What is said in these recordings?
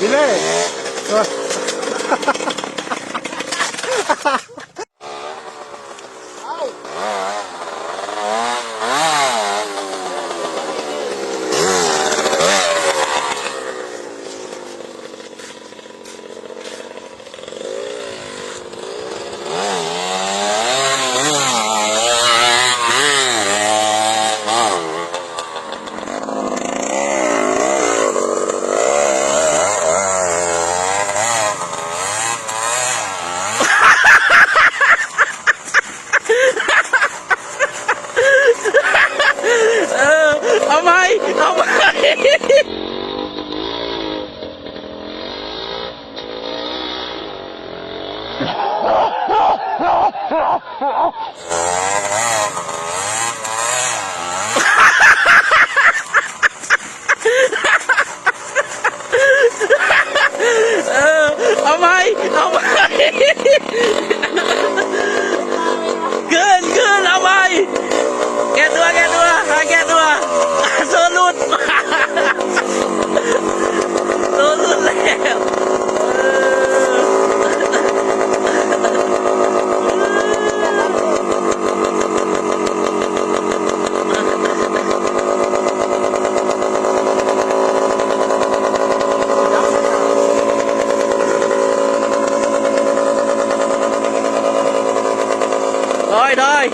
ฮ้ยมีเลยตัวเออเอาไหมเอาไหม เออเอาไหมเอาไหมเกินเกินเอาไหมแกตัวแกตัวหาแกตัวโซลุดโซลุดแล้วเออ thôi thôi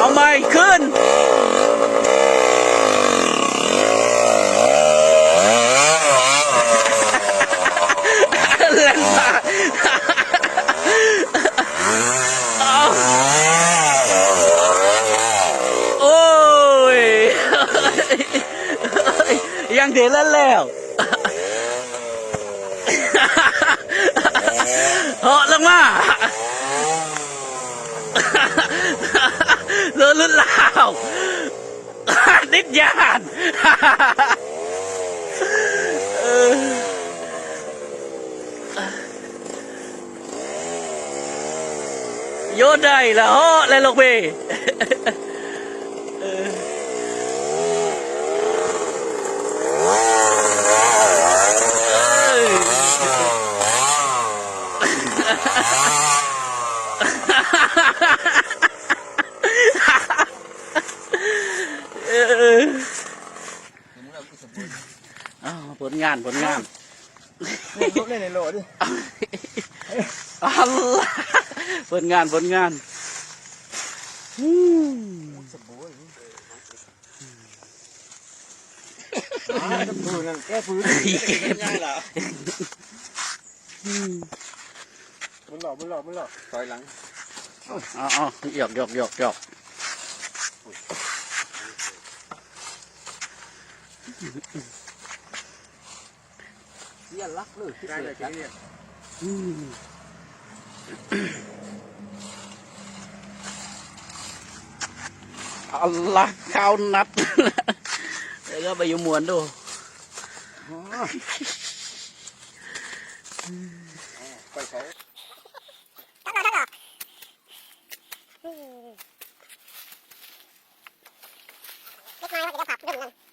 ông ơi khuyên lên mà ôi ยังเดี๋ยวแล้วแล้ว เหาะลงมาเรือลุ่นลาวนิดยานเออโยนได้ละเหาะเลยลูกพี่เออเอ้ย เอออ้าว ผลงานผลงานรถเล่นในโหลดิอัลลาผลงานผลงานอืมสบู่น้ำพื้นแก้พื้นง่ายเหรอ มันหลอกมันหลอกมันหลอกถอยหลังอ๋ออ๋อหยอกหยอกหยอกหยอกเสียรักเลยได้เลยทีนี้อืมอัลลาข้าวนัดแล้วก็ไปอยุ่มวนดูไปเขา খাওয়ায় হচ্ছে যা খাপ জন্য